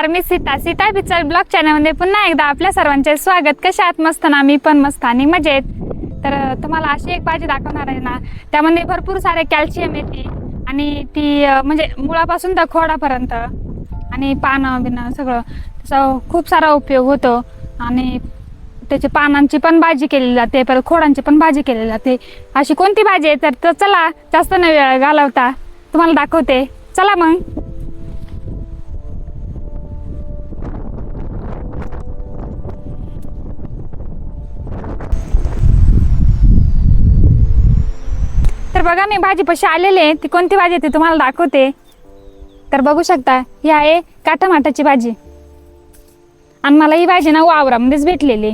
नमस्कार मी Sita Sita picture blog चॅनलमध्ये पुन्हा एकदा आपल्या सर्वांचे स्वागत. कशा आहात? मस्त ना? मी पण मस्त आणि मजेत. तर तुम्हाला अशी एक भाजी दाखवणार आहे ना त्यामध्ये भरपूर सारे कॅल्शियम येते आणि ती म्हणजे मुळापासून तर खोडापर्यंत आणि पानं बिनं सगळं. त्याचा खूप सारा उपयोग होतो आणि त्याची पानांची पण भाजी केली जाते परत खोडांची पण भाजी केली जाते. अशी कोणती भाजी आहे? तर तर चला जास्त न वेळ घालवता तुम्हाला दाखवते. चला मग. तर बघा मी भाजीपाशी आलेले आहे. ती कोणती भाजी आहे ती तुम्हाला दाखवते. तर बघू शकता ही आहे काटामाटाची भाजी. आणि मला ही भाजी ना वावरामध्येच भेटलेली.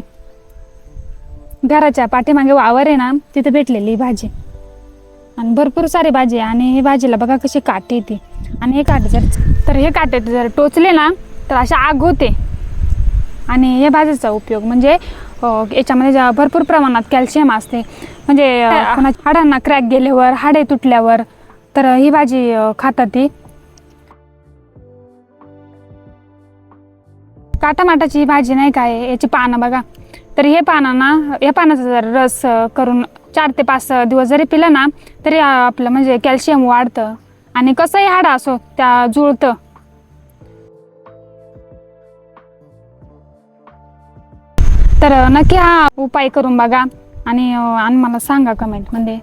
घराच्या पाठीमागे वावर आहे ना तिथे भेटलेली ही भाजी. आणि भरपूर सारी भाजी आहे. आणि ही भाजीला बघा कशी काटे येते आणि हे काटे जर तर हे काटे जर टोचले ना तर अशा आग होते. आणि या भाजीचा उपयोग म्हणजे याच्यामध्ये जा- भरपूर प्रमाणात कॅल्शियम असते म्हणजे हाडांना क्रॅक गेल्यावर हाडे तुटल्यावर तर ही भाजी खातात ती. काटामाटाची ही भाजी नाही काय याची पानं बघा. तर हे पानं ना या पानाचा जर रस करून चार ते पाच दिवस जरी पिलं ना तरी आपलं म्हणजे कॅल्शियम वाढतं. आणि कसंही हाड असो त्या जुळतं. तर नक्की हा उपाय करून बघा आणि आणि मला सांगा कमेंटमध्ये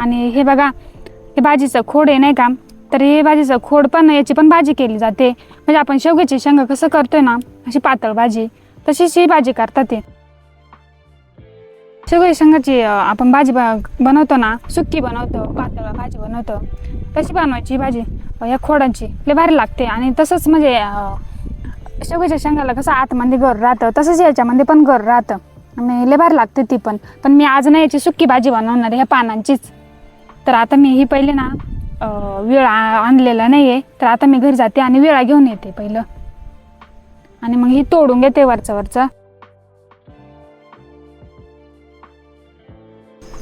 आणि हे बघा हे भाजीचं खोड आहे नाही का? तर हे भाजीचं खोड पण याची पण भाजी केली जाते. म्हणजे आपण शेवग्याची शेंगा कसं करतोय ना अशी पातळ भाजी तशीच ही भाजी करतात ते. शेवग्या शेंगाची आपण भाजी बनवतो ना सुक्की बनवतो पातळ भाजी बनवतो तशी बनवायची ही भाजी. या खोडांची लय भारी लागते. आणि तसंच म्हणजे शेवग्याच्या शेंगाला कसं आतमध्ये घर राहतं तसंच याच्यामध्ये पण घर राहतं. आणि लय भारी लागते ती पण. पण मी आज ना याची सुक्की भाजी बनवणार आहे ह्या पानांचीच. तर आता मी ही पहिले ना विळा आणलेला नाही आहे तर आता मी घरी जाते आणि विळा घेऊन येते पहिलं. आणि मग ही तोडून घेते वरचं वरचं.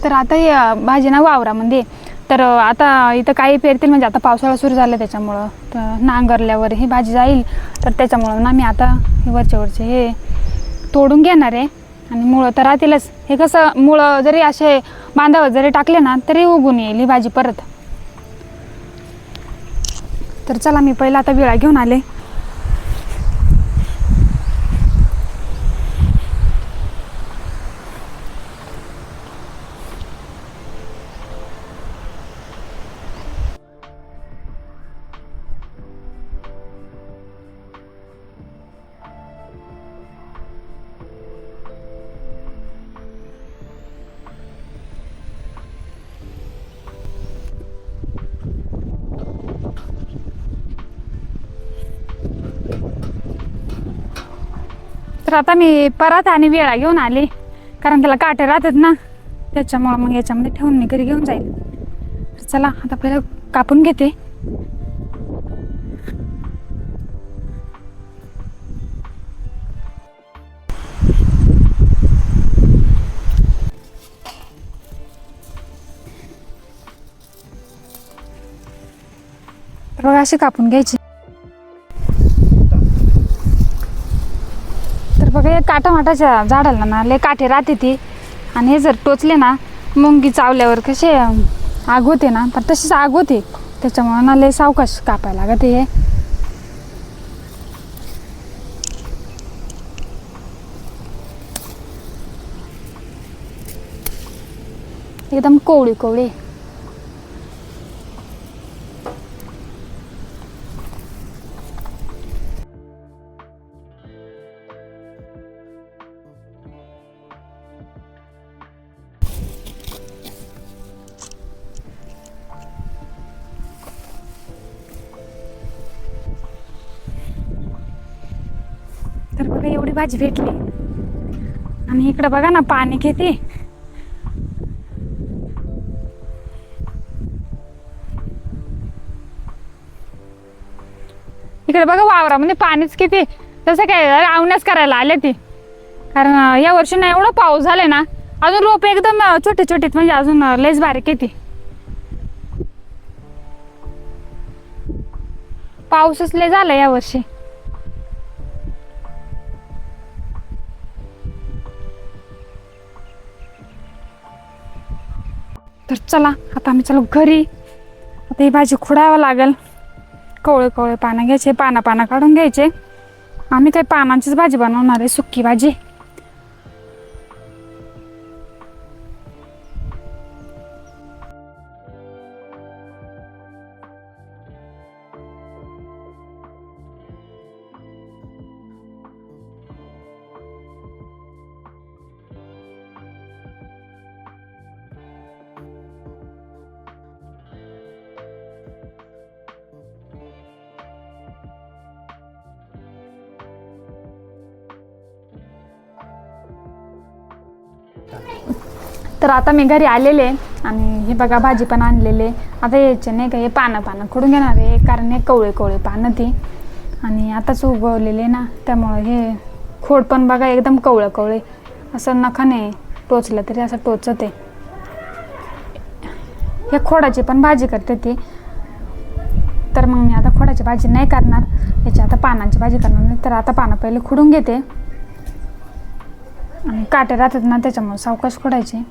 तर आता या भाजी ना वावरामध्ये तर आता इथं काही पेरतील म्हणजे आता पावसाळा सुरू झाला त्याच्यामुळं. तर नांगरल्यावर ही भाजी जाईल. तर त्याच्यामुळं ना मी आता हे वरचे वरचे हे तोडून घेणार आहे. आणि मुळं तर राहतीलच. हे कसं मुळं जरी असे बांधावर जरी टाकले ना तरी उगून येईल ही भाजी परत. तर चला मी पहिला आता विळा घेऊन आले. तर आता मी परत आणि वेळा घेऊन आले. कारण त्याला काटे राहतात ना. त्याच्यामुळं मग याच्यामध्ये ठेवून मी घरी घेऊन जाईल. तर चला आता पहिलं कापून घेते. तर बघा अशी कापून घ्यायची. तर काटामाटाच्या झाडाला ना लय काठे राहते ती. आणि हे जर टोचले ना मुंगी चावल्यावर कसे आग होते ना. पण तशीच आग होते. त्याच्यामुळे ना लय सावकाश कापायला लागत हे. एकदम कोवळी कोवळी बघा एवढी भाजी भेटली. आणि इकडं बघा ना पाणी घेते इकडे बघा वावरामध्ये पाणीच किती. तसं काय आवण्यास करायला आले ती. कारण या वर्षी ना एवढा पाऊस झालाय ना अजून रोप एकदम छोटे छोटे म्हणजे अजून लयच बारीक येते. पाऊसच लय झाला यावर्षी तर चला आता आम्ही चलो घरी. आता ही भाजी खुडावं लागेल. कवळे कवळे पानं घ्यायचे पानं पानं काढून घ्यायचे. आम्ही काही पानांचीच भाजी बनवणार आहे सुक्की भाजी. तर आता मी घरी आलेले आणि हे बघा भाजी पण आणलेले. आता यायचे नाही का हे पानं पानं खुडून घेणार आहे कारण हे कवळे कवळे पानं ती. आणि आताच उगवलेले ना त्यामुळं हे खोड पण बघा एकदम कवळं कवळे. असं नखाने टोचलं तरी असं टोचत. आहे हे खोडाची पण भाजी करते ती. तर मग मी आता खोडाची भाजी नाही करणार. याची आता पानांची भाजी करणार नाही तर आता पानं पहिले खुडून घेते. आणि काटे राहतात ना त्याच्यामुळे सावकाश खोडायचे.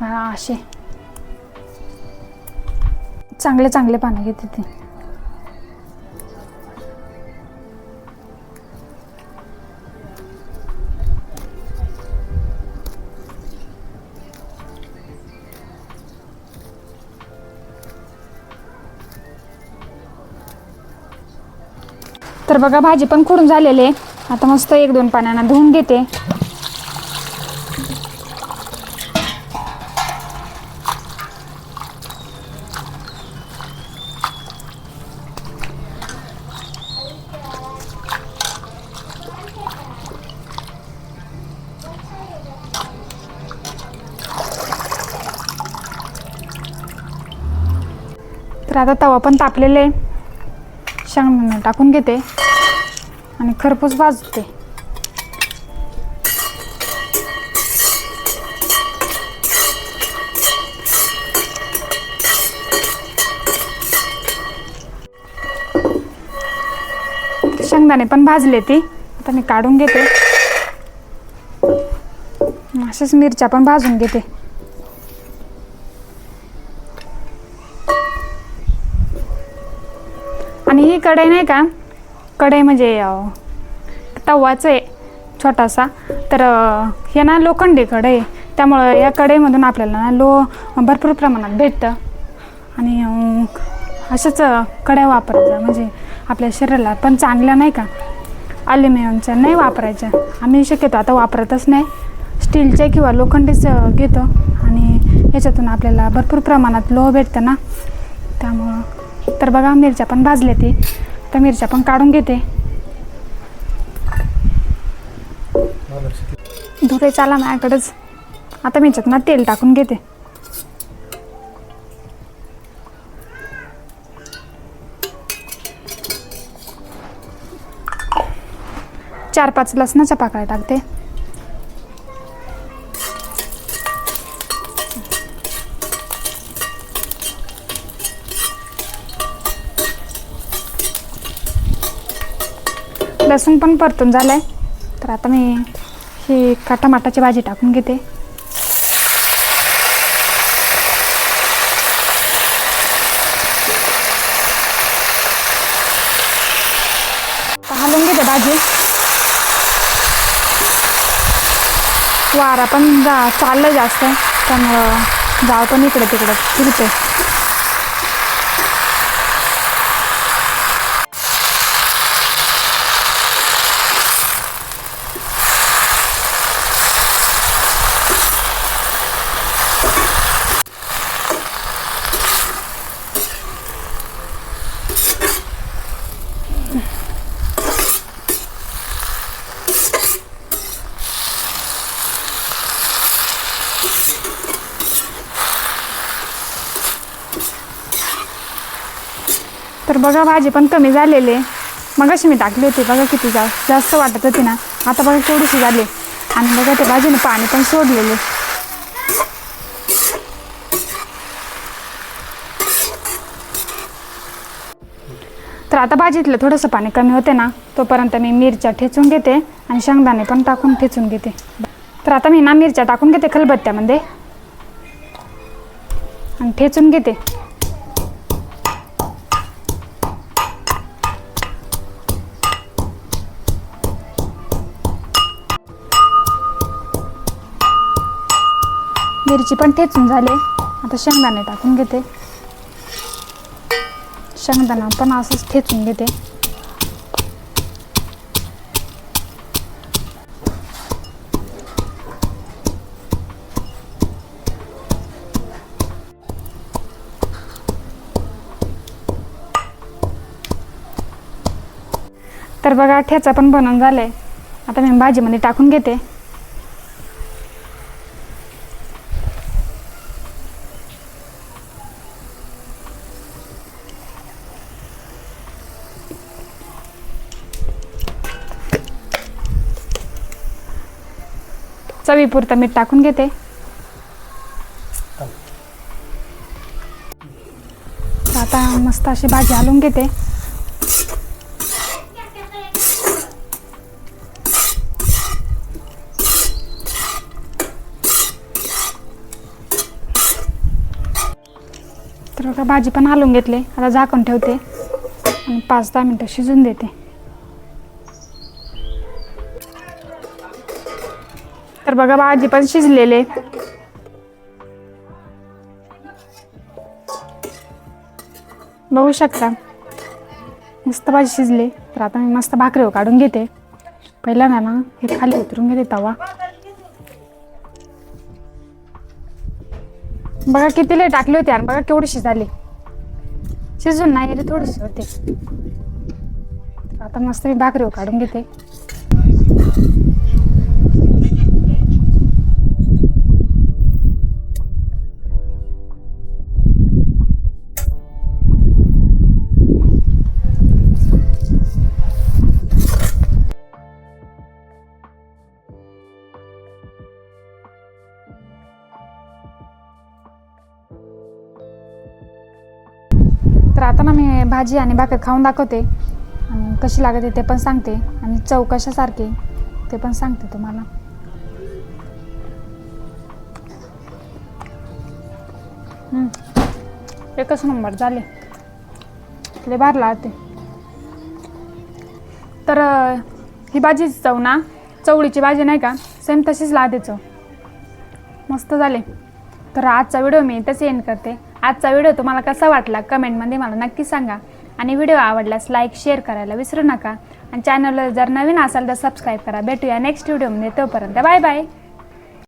पहा असे. चांगले चांगले पानं घेते ते. तर बघा भाजी पण खुडून झालेली आहे. आता मस्त एक दोन पाण्यानं धुवून घेते. तर आता तवा पण तापलेले आहे. शेंगदाणा टाकून घेते. आणि खरपूस भाजते. शेंगदाणे पण भाजले ती. आता मी काढून घेते. अशाच मिरच्या पण भाजून घेते. आणि ही कढई नाही का? कढई म्हणजे तवाचं आहे छोटासा. तर हे ना लोखंडी कढई त्यामुळं या कढईमधून आपल्याला ना लो भरपूर प्रमाणात भेटतं. आणि अशाच अं, वापरायच्या. म्हणजे आपल्या शरीराला पण चांगल्या नाही का? अल्युमिनियमच्या नाही वापरायच्या. आम्ही शक्यतो आता वापरतच नाही. स्टीलच्या किंवा लोखंडीच घेतो. आणि याच्यातून आपल्याला भरपूर प्रमाणात लोह भेटतं ना? त्यामुळं तर बघा मिरच्या पण भाजल्या ती. तर मिरच्या पण काढून घेते. धुरे चाला माझ्याकडंच. आता मी ना तेल टाकून घेते. चार पाच लसणाच्या पाकळ्या टाकते. लसूण पण परतून झालाय. तर आता मी ही का टमाटाची भाजी टाकून घेते. हलवून घेते भाजी. वारा पण जा चाललं जास्त. त्यामुळं जाळ पण इकडे तिकडे फिरते. बघा भाजी पण कमी झालेली मग अशी मी टाकली होती बघा किती जा जास्त वाटत होती ना. आता बघा केवढीशी झाली आणि बघा त्या भाजीने पाणी पण सोडलेले तर आता भाजीतलं थोडंसं पाणी कमी होते ना तोपर्यंत मी मिरच्या ठेचून घेते आणि शेंगदाणे पण टाकून ठेचून घेते. तर आता मी ना मिरच्या टाकून घेते खलबत्त्यामध्ये. आणि ठेचून घेते. मिरची पण ठेचून झाले. आता शेंगदाणे टाकून घेते. शेंगदाणा पण असंच ठेचून घेते. तर बघा ठेचा पण बनवून झालाय. आता मी भाजीमध्ये टाकून घेते. चवीपुरतं मीठ टाकून घेते. आता मस्त अशी भाजी हलवून घेते. तर भाजी पण हलवून घेतली. आता झाकून ठेवते. आणि पाच दहा मिनटं शिजून देते. बघा भाजी पण शिजलेले. बघू शकता. मस्त भाजी शिजली. तर आता मी मस्त भाकरी काढून घेते. पहिला ना ना हे खाली उतरून घेते तवा. बघा किती लय टाकले होते आणि बघा केवढीशी झाली. शिजून नाही रे थोडीशी होते. आता मस्त मी भाकरी काढून घेते. आता ना मी भाजी आणि भाकर खाऊन दाखवते. आणि कशी लागते ते पण सांगते. आणि चव कशासारखी ते पण सांगते तुम्हाला. एकच नंबर झाले. लय भार लागते. तर ही भाजीच चव ना? चवळीची भाजी नाही का? सेम तशीच लागते चव. मस्त झाले. तर आजचा व्हिडिओ मी तसे एंड करते. आजचा व्हिडिओ तुम्हाला कसा वाटला कमेंटमध्ये मला नक्की सांगा. आणि व्हिडिओ आवडल्यास लाईक शेअर करायला विसरू नका. आणि चॅनलला जर नवीन असाल तर सबस्क्राईब करा. भेटूया नेक्स्ट व्हिडिओमध्ये तोपर्यंत बाय बाय.